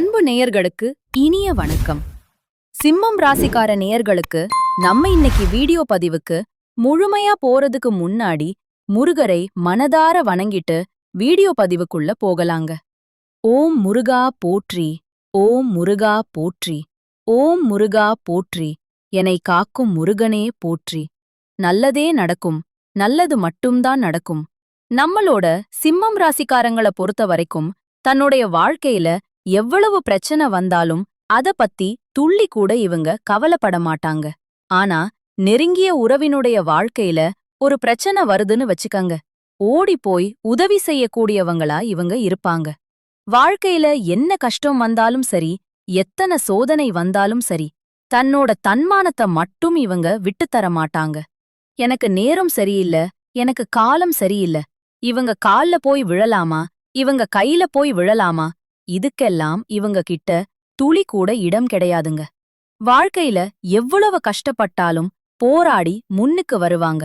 அன்பு நேயர்களுக்கு இனிய வணக்கம். சிம்மம் ராசிக்கார நேயர்களுக்கு நம்ம இன்னைக்கு வீடியோ பதிவுக்கு முழுமையா போறதுக்கு முன்னாடி முருகரை மனதார வணங்கிட்டு வீடியோ பதிவுக்குள்ள போகலாங்க. ஓம் முருகா போற்றி ஓம் முருகா போற்றி ஓம் முருகா போற்றி என்னை காக்கும் முருகனே போற்றி. நல்லதே நடக்கும் நல்லது மட்டும்தான் நடக்கும். நம்மளோட சிம்மம் ராசிக்காரங்கள பொறுத்த வரைக்கும் தன்னுடைய வாழ்க்கையில எவ்வளவு பிரச்சனை வந்தாலும் அத பத்தி துள்ளி கூட இவங்க கவலைப்பட மாட்டாங்க. ஆனா நெருங்கிய உறவினுடைய வாழ்க்கையில ஒரு பிரச்சனை வருதுன்னு வச்சுக்கங்க. ஓடி போய் உதவி செய்யக்கூடியவங்களா இவங்க இருப்பாங்க. வாழ்க்கையில என்ன கஷ்டம் வந்தாலும் சரி எத்தனை சோதனை வந்தாலும் சரி தன்னோட தன்மானத்தை மட்டும் இவங்க விட்டுத்தர மாட்டாங்க. எனக்கு நேரம் சரியில்ல எனக்கு காலம் சரியில்ல இவங்க கால்ல போய் விழலாமா இவங்க கையில போய் விழலாமா இதுக்கெல்லாம் இவங்க கிட்ட துளி கூட இடம் கிடையாதுங்க. வாழ்க்கையில எவ்வளவு கஷ்டப்பட்டாலும் போராடி முன்னுக்கு வருவாங்க.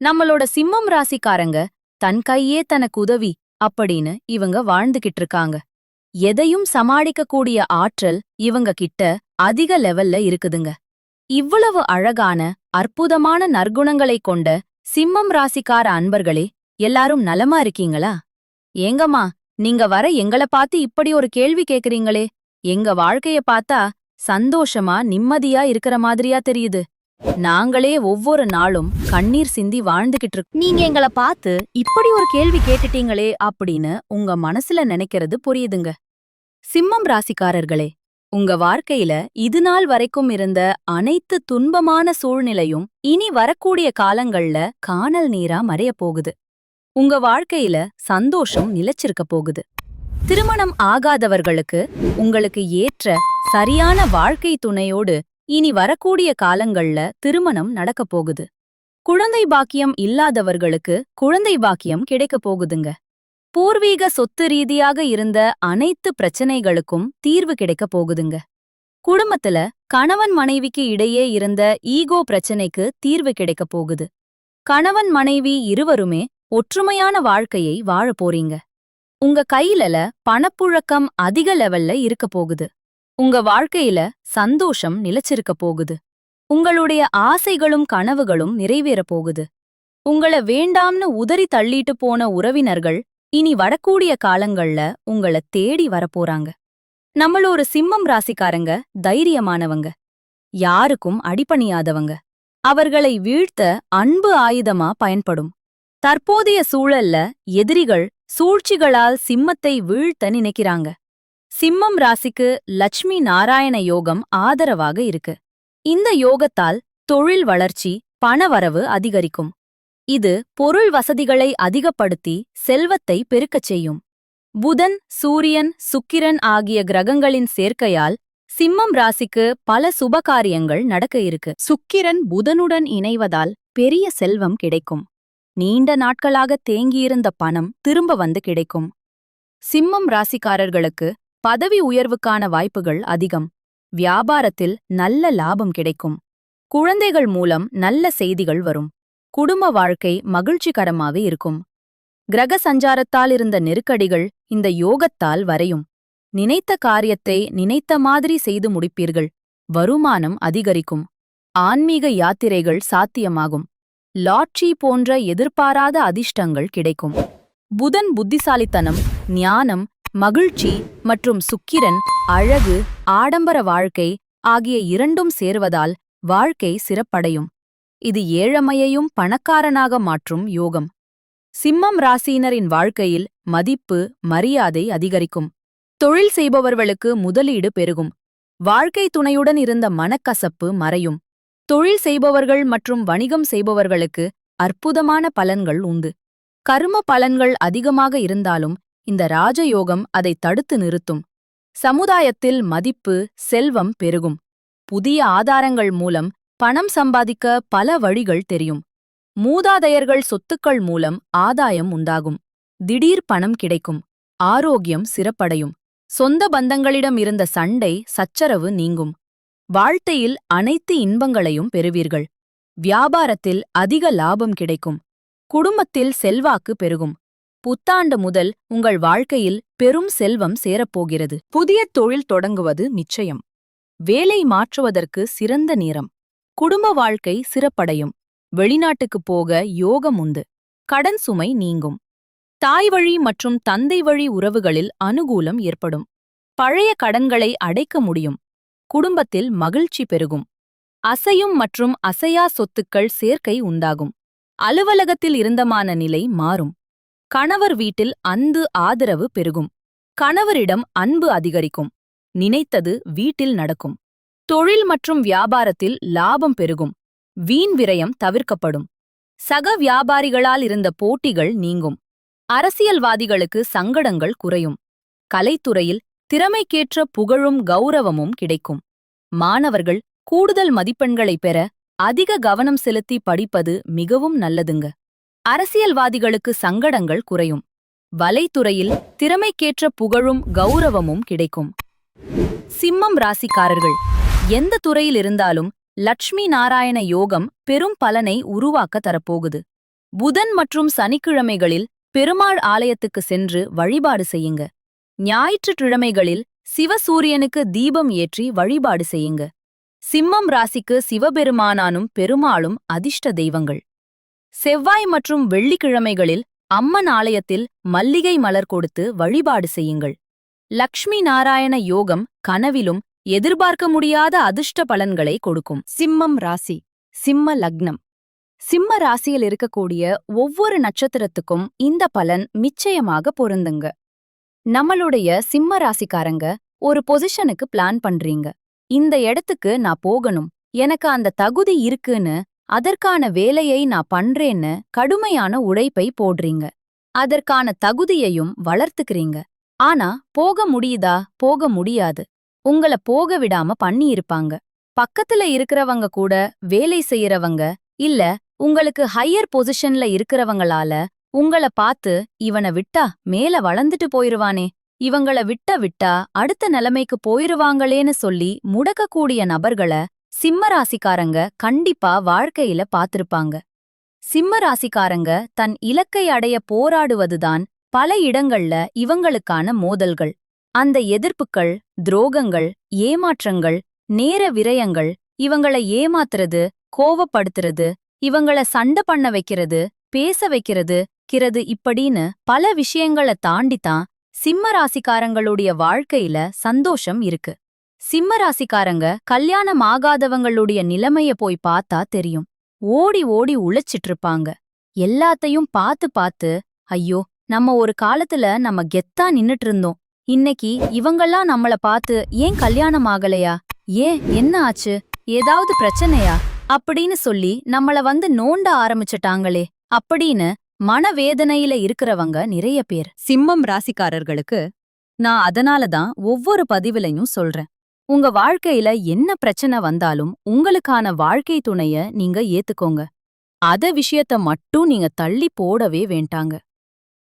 நம்மளோட சிம்மம் ராசிக்காரங்க தன் கையே தனக்கு உதவி அப்படின்னு இவங்க வாழ்ந்துகிட்டு இருக்காங்க. எதையும் சமாளிக்கக்கூடிய ஆற்றல் இவங்க கிட்ட அதிக லெவல்ல இருக்குதுங்க. இவ்வளவு அழகான அற்புதமான நற்குணங்களை கொண்ட சிம்மம் ராசிக்கார அன்பர்களே எல்லாரும் நலமா இருக்கீங்களா? ஏங்கம்மா நீங்க வர எங்கள பார்த்து இப்படி ஒரு கேள்வி கேக்குறீங்களே. எங்க வாழ்க்கைய பார்த்தா சந்தோஷமா நிம்மதியா இருக்கிற மாதிரியா தெரியுது. நாங்களே ஒவ்வொரு நாளும் கண்ணீர் சிந்தி வாழ்ந்துகிட்டு இருக்கோம். நீங்க எங்கள பார்த்து இப்படி ஒரு கேள்வி கேட்டுட்டீங்களே அப்படின்னு உங்க மனசுல நினைக்கிறது புரியுதுங்க. சிம்மம் ராசிக்காரர்களே உங்க வாழ்க்கையில இது நாள் வரைக்கும் இருந்த அனைத்து துன்பமான சூழ்நிலையும் இனி வரக்கூடிய காலங்கள்ல காணல் நீரா மறையப் போகுது. உங்க வாழ்க்கையில சந்தோஷம் நிலைச்சிருக்க போகுது. திருமணம் ஆகாதவர்களுக்கு உங்களுக்கு ஏற்ற சரியான வாழ்க்கை துணையோடு இனி வரக்கூடிய காலங்கள்ல திருமணம் நடக்கப் போகுது. குழந்தை பாக்கியம் இல்லாதவர்களுக்கு குழந்தை பாக்கியம் கிடைக்கப் போகுதுங்க. பூர்வீக சொத்து ரீதியாக இருந்த அனைத்து பிரச்சனைகளுக்கும் தீர்வு கிடைக்கப் போகுதுங்க. குடும்பத்துல கணவன் மனைவிக்கு இடையே இருந்த ஈகோ பிரச்சனைக்கு தீர்வு கிடைக்கப் போகுது. கணவன் மனைவி இருவருமே ஒற்றுமையான வாழ்க்கையை வாழப் போறீங்க. உங்க கையிலல பணப்புழக்கம் அதிக லெவல்ல இருக்க போகுது. உங்க வாழ்க்கையில சந்தோஷம் நிலைச்சிருக்க போகுது. உங்களுடைய ஆசைகளும் கனவுகளும் நிறைவேறப் போகுது. உங்கள வேண்டாம்னு உதறி தள்ளிட்டு போன உறவினர்கள் இனி வரக்கூடிய காலங்கள்ல உங்கள தேடி வரப்போறாங்க நம்மள ஒரு சிம்மம் ராசிக்காரங்க தைரியமானவங்க. யாருக்கும் அடிபணியாதவங்க. அவர்களை வீழ்த்த அன்பு ஆயுதமா பயன்படும். தற்போதைய சூழல்ல எதிரிகள் சூழ்ச்சிகளால் சிம்மத்தை வீழ்த்த நினைக்கிறாங்க. சிம்மம் ராசிக்கு லட்சுமி நாராயண யோகம் ஆதரவாக இருக்கு. இந்த யோகத்தால் தொழில் வளர்ச்சி பணவரவு அதிகரிக்கும். இது பொருள் வசதிகளை அதிகப்படுத்தி செல்வத்தை பெருக்கச் செய்யும். புதன் சூரியன் சுக்கிரன் ஆகிய கிரகங்களின் சேர்க்கையால் சிம்மம் ராசிக்கு பல சுபகாரியங்கள் நடக்க இருக்கு. சுக்கிரன் புதனுடன் இணைவதால் பெரிய செல்வம் கிடைக்கும். நீண்ட நாட்களாக தேங்கியிருந்த பணம் திரும்ப வந்து கிடைக்கும். சிம்மம் ராசிக்காரர்களுக்கு பதவி உயர்வுக்கான வாய்ப்புகள் அதிகம். வியாபாரத்தில் நல்ல லாபம் கிடைக்கும். குழந்தைகள் மூலம் நல்ல செய்திகள் வரும். குடும்ப வாழ்க்கை மகிழ்ச்சிகரமாக இருக்கும். கிரக சஞ்சாரத்தால் இருந்த நெருக்கடிகள் இந்த யோகத்தால் வரையும். நினைத்த காரியத்தை நினைத்த மாதிரி செய்து முடிப்பீர்கள். வருமானம் அதிகரிக்கும். ஆன்மீக யாத்திரைகள் சாத்தியமாகும். லாட்ரி போன்ற எதிர்பாராத அதிர்ஷ்டங்கள் கிடைக்கும். புதன் புத்திசாலித்தனம் ஞானம் மகிழ்ச்சி மற்றும் சுக்கிரன் அழகு ஆடம்பர வாழ்க்கை ஆகிய இரண்டும் சேர்வதால் வாழ்க்கை சிறப்படையும். இது ஏழமையையும் பணக்காரனாக மாற்றும் யோகம். சிம்மம் ராசியினரின் வாழ்க்கையில் மதிப்பு மரியாதை அதிகரிக்கும். தொழில் செய்பவர்களுக்கு முதலீடு பெருகும். வாழ்க்கை துணையுடன் இருந்த மனக்கசப்பு மறையும். தொழில் செய்பவர்கள் மற்றும் வணிகம் செய்பவர்களுக்கு அற்புதமான பலன்கள் உண்டு. கர்ம பலன்கள் அதிகமாக இருந்தாலும் இந்த ராஜயோகம் அதை தடுத்து நிறுத்தும். சமுதாயத்தில் மதிப்பு செல்வம் பெருகும். புதிய ஆதாரங்கள் மூலம் பணம் சம்பாதிக்க பல வழிகள் தெரியும். மூதாதையர்கள் சொத்துக்கள் மூலம் ஆதாயம் உண்டாகும். திடீர் பணம் கிடைக்கும். ஆரோக்கியம் சிறப்படையும். சொந்த பந்தங்களிடம் இருந்த சண்டை சச்சரவு நீங்கும். வாழ்க்கையில் அனைத்து இன்பங்களையும் பெறுவீர்கள். வியாபாரத்தில் அதிக லாபம் கிடைக்கும். குடும்பத்தில் செல்வாக்கு பெருகும். புத்தாண்டு முதல் உங்கள் வாழ்க்கையில் பெரும் செல்வம் சேரப்போகிறது. புதிய தொழில் தொடங்குவது நிச்சயம். வேலை மாற்றுவதற்கு சிறந்த நேரம். குடும்ப வாழ்க்கை சிறப்படையும். வெளிநாட்டுக்குப் போக யோகம் உண்டு. கடன் சுமை நீங்கும். தாய் வழி மற்றும் தந்தை வழி உறவுகளில் அனுகூலம் ஏற்படும். பழைய கடன்களை அடைக்க முடியும். குடும்பத்தில் மகிழ்ச்சி பெருகும். அசையும் மற்றும் அசையா சொத்துக்கள் சேர்க்கை உண்டாகும். அலுவலகத்தில் இருந்தமான நிலை மாறும். கணவர் வீட்டில் அன்பு ஆதரவு பெருகும். கணவரிடம் அன்பு அதிகரிக்கும். நினைத்தது வீட்டில் நடக்கும். தொழில் மற்றும் வியாபாரத்தில் லாபம் பெருகும். வீண் விரயம் தவிர்க்கப்படும். சக வியாபாரிகளால் இருந்த போட்டிகள் நீங்கும். அரசியல்வாதிகளுக்கு சங்கடங்கள் குறையும். கலைத்துறையில் திறமைக்கேற்ற புகழும் கௌரவமும் கிடைக்கும். மாணவர்கள் கூடுதல் மதிப்பெண்களை பெற அதிக கவனம் செலுத்தி படிப்பது மிகவும் நல்லதுங்க. அரசியல்வாதிகளுக்கு சங்கடங்கள் குறையும். வலைத்துறையில் திறமைக்கேற்ற புகழும் கௌரவமும் கிடைக்கும். சிம்மம் ராசிக்காரர்கள். எந்த துறையில் இருந்தாலும் லட்சுமி நாராயண யோகம் பெரும் பலனை உருவாக்க தரப்போகுது. புதன் மற்றும் சனிக்கிழமைகளில் பெருமாள் ஆலயத்துக்கு சென்று வழிபாடு செய்யுங்க. ஞாயிற்றுக்கிழமைகளில் சிவசூரியனுக்கு தீபம் ஏற்றி வழிபாடு செய்யுங்க. சிம்மம் ராசிக்கு சிவபெருமானானும் பெருமாளும் அதிர்ஷ்ட தெய்வங்கள். செவ்வாய் மற்றும் வெள்ளிக்கிழமைகளில் அம்மன் ஆலயத்தில் மல்லிகை மலர் கொடுத்து வழிபாடு செய்யுங்கள். லக்ஷ்மி நாராயண யோகம் கனவிலும் எதிர்பார்க்க முடியாத அதிர்ஷ்ட பலன்களை கொடுக்கும். சிம்மம் ராசி சிம்ம லக்னம். சிம்ம ராசியில் இருக்கக்கூடிய ஒவ்வொரு நட்சத்திரத்துக்கும் இந்த பலன் நிச்சயமாக பொருந்துங்க. நம்மளுடைய சிம்ம ராசிக்காரங்க ஒரு பொசிஷனுக்கு பிளான் பண்றீங்க. இந்த இடத்துக்கு நான் போகணும். எனக்கு அந்த தகுதி இருக்குன்னு அதற்கான வேலையை நான் பண்றேன்னு கடுமையான உழைப்பை போடுறீங்க. அதற்கான தகுதியையும் வளர்த்துக்கிறீங்க. ஆனா போக முடியுதா? போக முடியாது. உங்கள போக விடாம பண்ணியிருப்பாங்க. பக்கத்துல இருக்கிறவங்க கூட வேலை செய்யறவங்க இல்ல உங்களுக்கு ஹையர் பொசிஷன்ல இருக்கிறவங்களால உங்கள பார்த்து இவனை விட்டா மேல வளர்ந்துட்டு போயிருவானே. இவங்கள விட்ட விட்டா அடுத்த நிலைமைக்கு போயிருவாங்களேன்னு சொல்லி முடக்கக்கூடிய நபர்கள சிம்ம ராசிக்காரங்க கண்டிப்பா வாழ்க்கையில பாத்திருப்பாங்க சிம்ம ராசிக்காரங்க தன் இலக்கை அடைய போராடுவதுதான் பல இடங்கள்ல இவங்களுக்கான மோதல்கள். அந்த எதிர்ப்புக்கள் துரோகங்கள் ஏமாற்றங்கள் நேர விரயங்கள் இவங்கள ஏமாத்துறது கோவப்படுத்துறது இவங்கள சண்டை பண்ண வைக்கிறது பேச வைக்கிறது இருக்கிறது இப்படின்னு பல விஷயங்கள தாண்டித்தான் சிம்ம ராசிக்காரங்களுடைய வாழ்க்கையில சந்தோஷம் இருக்கு. சிம்ம ராசிக்காரங்க கல்யாணம் ஆகாதவங்களுடைய நிலைமைய போய் பார்த்தா தெரியும். ஓடி ஓடி உழைச்சிட்டு இருப்பாங்க எல்லாத்தையும் பார்த்து பார்த்து ஐயோ நம்ம ஒரு காலத்துல நம்ம கெத்தா நின்னுட்டு இருந்தோம் இன்னைக்கு இவங்கெல்லாம் நம்மள பார்த்து ஏன் கல்யாணம் ஆகலையா? ஏன் என்ன ஆச்சு? ஏதாவது பிரச்சனையா? அப்படின்னு சொல்லி நம்மள வந்து நோண்ட ஆரம்பிச்சிட்டாங்களே. அப்படின்னு மனவேதனையில இருக்கிறவங்க நிறைய பேர். சிம்மம் ராசிக்காரர்களுக்கு நான் அதனால தான் ஒவ்வொரு பதிவிலையும் சொல்றேன். உங்க வாழ்க்கையில என்ன பிரச்சனை வந்தாலும் உங்களுக்கான வாழ்க்கை துணைய நீங்க ஏத்துக்கோங்க. அத விஷயத்த மட்டும் நீங்க தள்ளி போடவே வேண்டாங்க.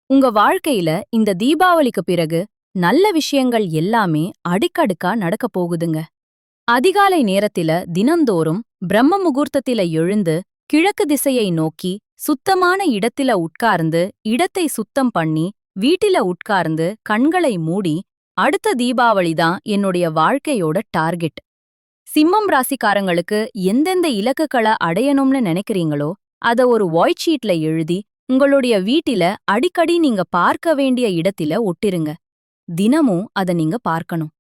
உங்க வாழ்க்கையில இந்த தீபாவளிக்கு பிறகு நல்ல விஷயங்கள் எல்லாமே அடுக்கடுக்கா நடக்கப் போகுதுங்க. அதிகாலை நேரத்தில தினந்தோறும் பிரம்ம முகூர்த்தத்தில எழுந்து கிழக்கு திசையை நோக்கி சுத்தமான இடத்தில உட்கார்ந்து இடத்தை சுத்தம் பண்ணி வீட்டில உட்கார்ந்து கண்களை மூடி அடுத்த தீபாவளி தான் என்னுடைய வாழ்க்கையோட டார்கெட். சிம்மம் ராசிக்காரங்களுக்கு எந்தெந்த இலக்குகளை அடையணும்னு நினைக்கிறீங்களோ அத ஒரு வாய்ட் ஷீட்ல எழுதி உங்களுடைய வீட்டில அடிக்கடி நீங்க பார்க்க வேண்டிய இடத்தில ஒட்டிருங்க. தினமும் அத நீங்க பார்க்கணும்.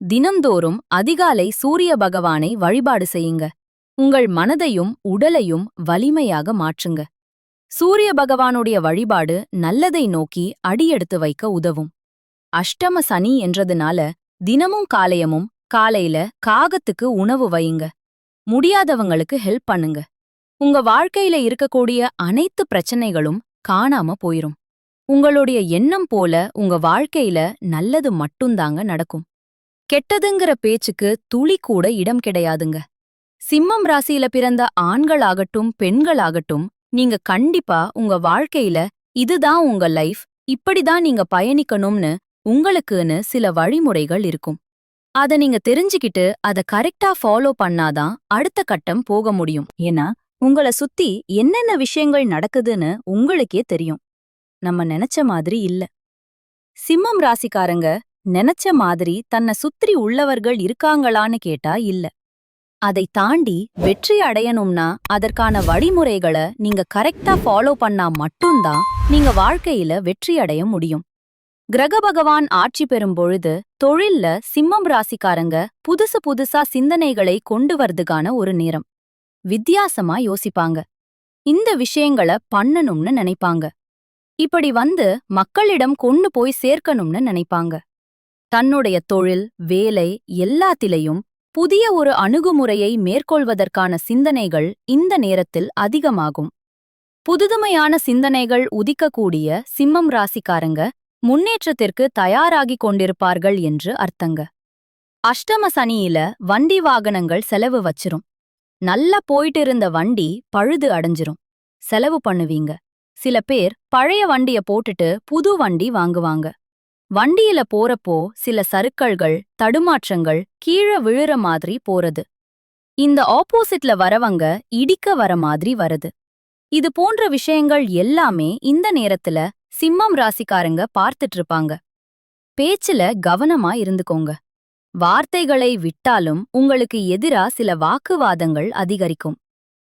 தினந்தோறும் அதிகாலை சூரிய பகவானை வழிபாடு செய்யுங்க. உங்கள் மனதையும் உடலையும் வலிமையாக மாற்றுங்க. சூரிய பகவானுடைய வழிபாடு நல்லதை நோக்கி அடியெடுத்து வைக்க உதவும். அஷ்டம சனி என்றதுனால தினமும் காலையமும் காலையில காகத்துக்கு உணவு வையுங்க. முடியாதவங்களுக்கு ஹெல்ப் பண்ணுங்க. உங்க வாழ்க்கையில இருக்கக்கூடிய அனைத்து பிரச்சனைகளும் காணாம போயிரும். உங்களுடைய எண்ணம் போல உங்க வாழ்க்கையில நல்லது மட்டும்தாங்க நடக்கும். கெட்டதுங்கிற பேச்சுக்கு துளி கூட இடம் கிடையாதுங்க. சிம்மம் ராசியில பிறந்த ஆண்களாகட்டும் பெண்களாகட்டும் நீங்க கண்டிப்பா உங்க வாழ்க்கையில இதுதான் உங்க லைஃப் இப்படிதான் நீங்க பயணிக்கணும்னு உங்களுக்குன்னு சில வழிமுறைகள் இருக்கும். அத நீங்க தெரிஞ்சுக்கிட்டு அத கரெக்டா ஃபாலோ பண்ணாதான் அடுத்த கட்டம் போக முடியும். ஏன்னா உங்கள சுத்தி என்னென்ன விஷயங்கள் நடக்குதுன்னு உங்களுக்கே தெரியும். நம்ம நினைச்ச மாதிரி இல்ல. சிம்மம் ராசிக்காரங்க நினைச்ச மாதிரி தன்னை சுத்தி உள்ளவர்கள் இருக்காங்களான்னு கேட்டா இல்ல. அதை தாண்டி வெற்றி அடையணும்னா அதற்கான வழிமுறைகளை நீங்க கரெக்டா ஃபாலோ பண்ணா மட்டும்தான் நீங்க வாழ்க்கையில வெற்றி அடைய முடியும். கிரக பகவான் ஆட்சி பெறும் பொழுது தொழில்ல சிம்மம் ராசிக்காரங்க புதுசு புதுசா சிந்தனைகளை கொண்டு வரதுக்கான ஒரு நேரம். வித்தியாசமா யோசிப்பாங்க. இந்த விஷயங்கள பண்ணணும்னு நினைப்பாங்க. இப்படி வந்து மக்களிடம் கொண்டு போய் சேர்க்கணும்னு நினைப்பாங்க. தன்னுடைய தொழில் வேலை எல்லாத்திலையும் புதிய ஒரு அணுகுமுறையை மேற்கொள்வதற்கான சிந்தனைகள் இந்த நேரத்தில் அதிகமாகும். புதுதுமையான சிந்தனைகள் உதிக்கக்கூடிய சிம்மம் ராசிக்காரங்க முன்னேற்றத்திற்கு தயாராகிக் கொண்டிருப்பார்கள் என்று அர்த்தங்க. அஷ்டம சனியில வண்டி வாகனங்கள் செலவு வச்சிரும். நல்லா போயிட்டு இருந்த வண்டி பழுது அடைஞ்சிரும். செலவு பண்ணுவீங்க. சில பேர் பழைய வண்டிய போட்டுட்டு புது வண்டி வாங்குவாங்க. வண்டியில போறப்போ சில சறுக்கல்கள் தடுமாற்றங்கள் கீழே விழுற மாதிரி போறது. இந்த ஆப்போசிட்ல வரவங்க இடிக்க வர மாதிரி வருது. இது போன்ற விஷயங்கள் எல்லாமே இந்த நேரத்துல சிம்மம் ராசிக்காரங்க பார்த்துட்டு இருப்பாங்க பேச்சுல கவனமா இருந்துக்கோங்க. வார்த்தைகளை விட்டாலும் உங்களுக்கு எதிரா சில வாக்குவாதங்கள் அதிகரிக்கும்.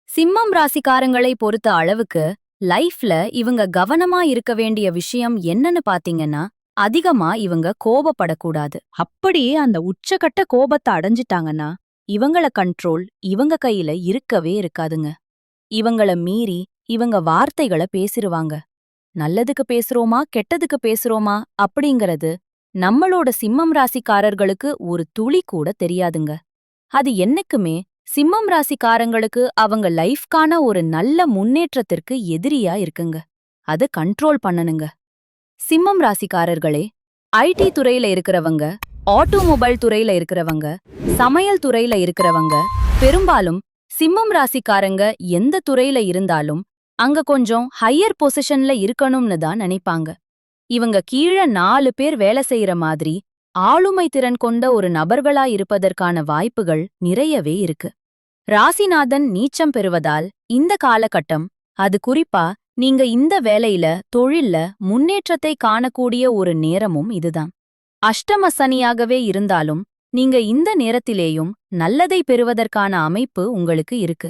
சிம்மம் ராசிக்காரங்களை பொறுத்த அளவுக்கு லைஃப்ல இவங்க கவனமா இருக்க வேண்டிய விஷயம் என்னன்னு பாத்தீங்கன்னா அதிகமா இவங்க கோபப்படக்கூடாது. அப்படியே அந்த உச்சகட்ட கோபத்தை அடைஞ்சிட்டாங்கன்னா இவங்கள கண்ட்ரோல் இவங்க கையில இருக்கவே இருக்காதுங்க. இவங்கள மீறி இவங்க வார்த்தைகளை பேசிருவாங்க. நல்லதுக்கு பேசுறோமா கெட்டதுக்கு பேசுறோமா அப்படிங்கறது நம்மளோட சிம்மம் ராசிக்காரர்களுக்கு ஒரு துளி கூட தெரியாதுங்க. அது என்னைக்குமே சிம்மம் ராசிக்காரங்களுக்கு அவங்க லைஃப்கான ஒரு நல்ல முன்னேற்றத்திற்கு எதிரியா இருக்குங்க. அத கண்ட்ரோல் பண்ணனுங்க சிம்மம் ராசிக்காரர்களே ஐடி துறையில இருக்கிறவங்க ஆட்டோமொபைல் துறையில இருக்கிறவங்க சமையல் துறையில இருக்கிறவங்க பெரும்பாலும் சிம்மம் ராசிக்காரங்க எந்த துறையில இருந்தாலும் அங்க கொஞ்சம் ஹையர் பொசிஷன்ல இருக்கணும்னு தான் நினைப்பாங்க. இவங்க கீழ நாலு பேர் வேலை செய்யற மாதிரி ஆளுமை திறன் கொண்ட ஒரு நபர்களா இருப்பதற்கான வாய்ப்புகள் நிறையவே இருக்கு. ராசிநாதன் நீச்சம் பெறுவதால் இந்த காலகட்டம் அது குறிப்பா நீங்க இந்த வேலையில தொழில்ல முன்னேற்றத்தை காணக்கூடிய ஒரு நேரமும் இதுதான். அஷ்டம சனியாகவே இருந்தாலும் நீங்க இந்த நேரத்திலேயும் நல்லதை பெறுவதற்கான அமைப்பு உங்களுக்கு இருக்கு.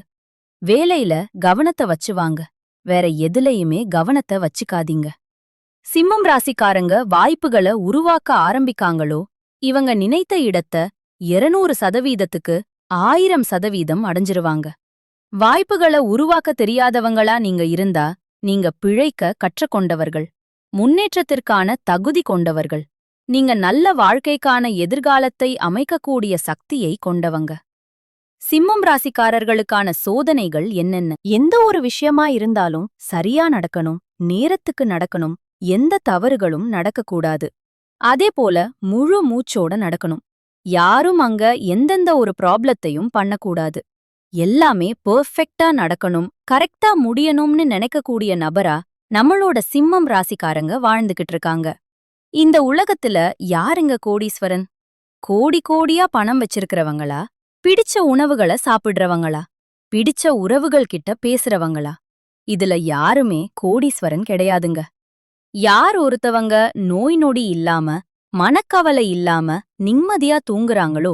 வேலையில கவனத்தை வச்சுவாங்க வேற எதுலையுமே கவனத்தை வச்சுக்காதீங்க. சிம்மம் ராசிக்காரங்க வாய்ப்புகளை உருவாக்க ஆரம்பிக்காங்களோ இவங்க நினைத்த இடத்த 200 சதவீதத்துக்கு ஆயிரம் சதவீதம் அடைஞ்சிருவாங்க. வாய்ப்புகளை உருவாக்க தெரியாதவங்களா நீங்க இருந்தா நீங்க பிழைக்க கற்றுக்கொண்டவர்கள் முன்னேற்றத்திற்கான தகுதி கொண்டவர்கள். நீங்க நல்ல வாழ்க்கைக்கான எதிர்காலத்தை அமைக்கக்கூடிய சக்தியை கொண்டவங்க. சிம்மம் ராசிக்காரர்களுக்கான சோதனைகள் என்னென்ன? எந்த ஒரு விஷயமா இருந்தாலும் சரியா நடக்கணும் நேரத்துக்கு நடக்கணும் எந்த தவறுகளும் நடக்கக்கூடாது. அதே போல முழு மூச்சோட நடக்கணும். யாரும் அங்க எந்தெந்த ஒரு ப்ராப்ளத்தையும் பண்ணக்கூடாது. எல்லாமே பெர்ஃபெக்ட்டா நடக்கணும் கரெக்டா முடியணும்னு நினைக்கக்கூடிய நபரா நம்மளோட சிம்மம் ராசிக்காரங்க வாழ்ந்துகிட்டு இருக்காங்க. இந்த உலகத்துல யாருங்க கோடீஸ்வரன்? கோடி கோடியா பணம் வச்சிருக்கிறவங்களா? பிடிச்ச உணவுகளை சாப்பிடுறவங்களா? பிடிச்ச உறவுகள் கிட்ட பேசுறவங்களா? இதுல யாருமே கோடீஸ்வரன் கிடையாதுங்க. யார் ஒருத்தவங்க நோய் நொடி இல்லாம மனக்கவலை இல்லாம நிம்மதியா தூங்குறாங்களோ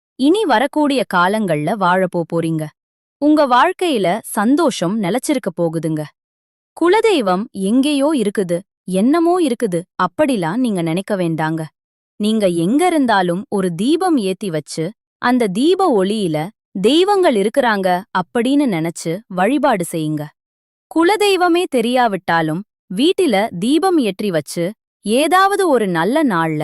இனி வரக்கூடிய காலங்கள்ல வாழப்போ போறீங்க. உங்க வாழ்க்கையில சந்தோஷம் நிலைச்சிருக்க போகுதுங்க. குலதெய்வம் எங்கேயோ இருக்குது என்னமோ இருக்குது அப்படிலாம் நீங்க நினைக்க வேண்டாங்க. நீங்க எங்க இருந்தாலும் ஒரு தீபம் ஏத்தி வச்சு அந்த தீப ஒளியில தெய்வங்கள் இருக்குறாங்க அப்படின்னு நினைச்சு வழிபாடு செய்யுங்க. குலதெய்வமே தெரியாவிட்டாலும் வீட்டில தீபம் ஏற்றி வச்சு ஏதாவது ஒரு நல்ல நாள்ல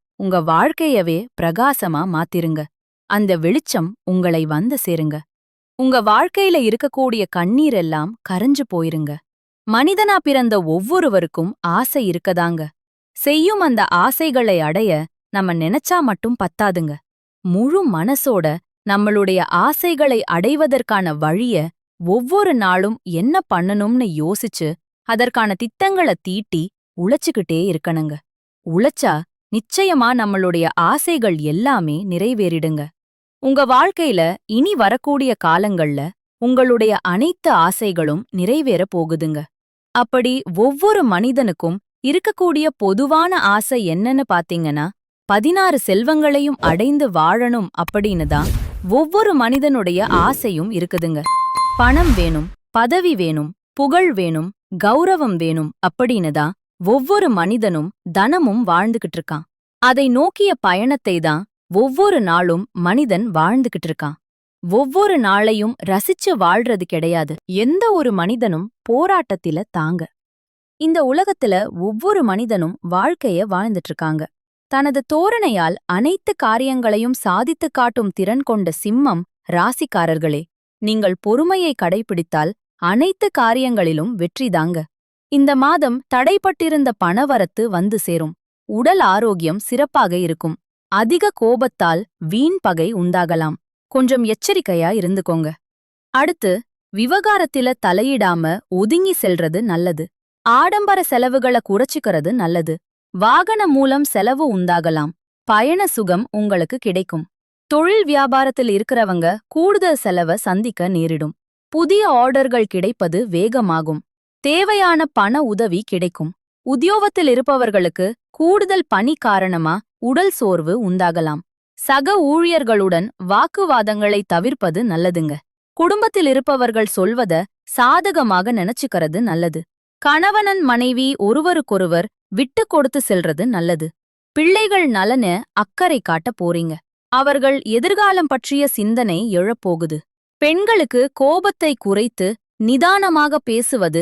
உங்க வாழ்க்கையவே பிரகாசமா மாத்திருங்க. அந்த வெளிச்சம் உங்களை வந்து சேருங்க. உங்க வாழ்க்கையில இருக்கக்கூடிய கண்ணீர் எல்லாம் கரைஞ்சு போயிருங்க. மனிதனா பிறந்த ஒவ்வொருவருக்கும் ஆசை இருக்கதாங்க. செய்யும் அந்த ஆசைகளை அடைய நம்ம நினைச்சா மட்டும் பத்தாதுங்க. முழு மனசோட நம்மளுடைய ஆசைகளை அடைவதற்கான வழிய ஒவ்வொரு நாளும் என்ன பண்ணணும்னு யோசிச்சு அதற்கான திட்டங்களை தீட்டி உழைச்சுக்கிட்டே இருக்கணுங்க. உழைச்சா நிச்சயமா நம்மளுடைய ஆசைகள் எல்லாமே நிறைவேறிடுங்க. உங்க வாழ்க்கையில இனி வரக்கூடிய காலங்கள்ல உங்களுடைய அனைத்து ஆசைகளும் நிறைவேற போகுதுங்க. அப்படி ஒவ்வொரு மனிதனுக்கும் இருக்கக்கூடிய பொதுவான ஆசை என்னன்னு பாத்தீங்கன்னா பதினாறு செல்வங்களையும் அடைந்து வாழணும் அப்படின்னு தான் ஒவ்வொரு மனிதனுடைய ஆசையும் இருக்குதுங்க. பணம் வேணும் பதவி வேணும் புகழ் வேணும் கௌரவம் வேணும் அப்படின்னு தான் ஒவ்வொரு மனிதனும் தனமும் வாழ்ந்துகிட்டு இருக்கான் அதை நோக்கிய பயணத்தை தான் ஒவ்வொரு நாளும் மனிதன் வாழ்ந்துகிட்டு இருக்கான் ஒவ்வொரு நாளையும் ரசிச்சு வாழ்றது கிடையாது. எந்த ஒரு மனிதனும் போராட்டத்தில தாங்க. இந்த உலகத்துல ஒவ்வொரு மனிதனும் வாழ்க்கைய வாழ்ந்துட்டு இருக்காங்க தனது தோரணையால் அனைத்து காரியங்களையும் சாதித்துக் காட்டும் திறன் கொண்ட சிம்மம் ராசிக்காரர்களே நீங்கள் பொறுமையை கடைபிடித்தால் அனைத்து காரியங்களிலும் வெற்றிதாங்க. இந்த மாதம் தடைப்பட்டிருந்த பணவரத்து வந்து சேரும். உடல் ஆரோக்கியம் சிறப்பாக இருக்கும். அதிக கோபத்தால் வீண் பகை உண்டாகலாம். கொஞ்சம் எச்சரிக்கையா இருந்துக்கோங்க. அடுத்து விவகாரத்தில தலையிடாம ஒதுங்கி செல்றது நல்லது. ஆடம்பர செலவுகள குறைச்சிக்கிறது நல்லது. வாகனம் மூலம் செலவு உண்டாகலாம். பயண சுகம் உங்களுக்கு கிடைக்கும். தொழில் வியாபாரத்தில் இருக்கிறவங்க கூடுதல் செலவ சந்திக்க நேரிடும். புதிய ஆர்டர்கள் கிடைப்பது வேகமாகும். தேவையான பண உதவி கிடைக்கும். உத்தியோகத்தில் இருப்பவர்களுக்கு கூடுதல் பணி காரணமா உடல் சோர்வு உண்டாகலாம். சக ஊழியர்களுடன் வாக்குவாதங்களை தவிர்ப்பது நல்லதுங்க. குடும்பத்தில் இருப்பவர்கள் சொல்வத சாதகமாக நினைச்சுக்கிறது நல்லது. கணவனன் மனைவி ஒருவருக்கொருவர் விட்டு கொடுத்து செல்றது நல்லது. பிள்ளைகள் நலன அக்கறை காட்ட போறீங்க. அவர்கள் எதிர்காலம் பற்றிய சிந்தனை எழப்போகுது. பெண்களுக்கு கோபத்தை குறைத்து நிதானமாக பேசுவது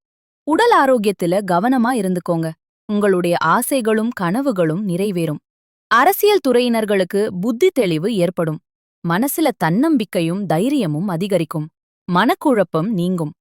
உடல் ஆரோக்கியத்துல கவனமா இருந்துக்கோங்க. உங்களுடைய ஆசைகளும் கனவுகளும் நிறைவேறும். அரசியல் துறையினர்களுக்கு புத்தி தெளிவு ஏற்படும். மனசுல தன்னம்பிக்கையும் தைரியமும் அதிகரிக்கும். மனக்குழப்பம் நீங்கும்.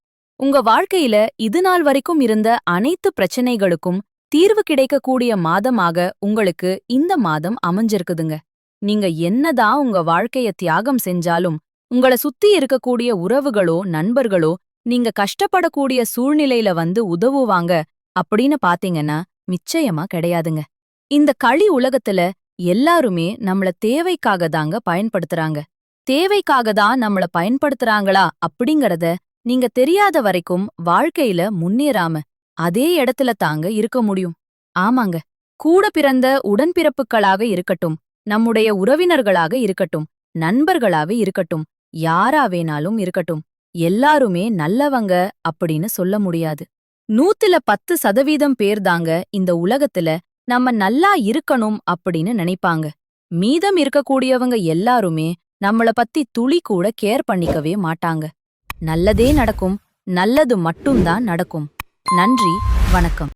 உங்க வாழ்க்கையில இதுநாள் வரைக்கும் இருந்த அனைத்து பிரச்சனைகளுக்கும் தீர்வு கிடைக்கக்கூடிய மாதமாக உங்களுக்கு இந்த மாதம் அமைஞ்சிருக்குதுங்க. நீங்க என்னதான் உங்க வாழ்க்கைய தியாகம் செஞ்சாலும் உங்கள சுத்தி இருக்கக்கூடிய உறவுகளோ நண்பர்களோ நீங்க கஷ்டப்படக்கூடிய சூழ்நிலையில வந்து உதவுவாங்க அப்படின்னு பாத்தீங்கன்னா நிச்சயமா கிடையாதுங்க. இந்த களி உலகத்துல எல்லாருமே நம்மள தேவைக்காக தாங்க பயன்படுத்துறாங்க. தேவைக்காக தான் நம்மள பயன்படுத்துறாங்களா அப்படிங்கறத நீங்க தெரியாத வரைக்கும் வாழ்க்கையில முன்னேறாம அதே இடத்துல தாங்க இருக்க முடியும். ஆமாங்க. கூட பிறந்த உடன்பிறப்புகளாக இருக்கட்டும் நம்முடைய உறவினர்களாக இருக்கட்டும் நண்பர்களாக இருக்கட்டும் யாரா வேணாலும் இருக்கட்டும் எல்லாருமே நல்லவங்க அப்படின்னு சொல்ல முடியாது. நூத்துல பத்து சதவீதம் பேர்தாங்க இந்த உலகத்துல நம்ம நல்லா இருக்கணும் அப்படின்னு நினைப்பாங்க. மீதம் இருக்கக்கூடியவங்க எல்லாருமே நம்மள பத்தி துளி கூட கேர் பண்ணிக்கவே மாட்டாங்க. நல்லதே நடக்கும் நல்லது மட்டும்தான் நடக்கும். நன்றி வணக்கம்.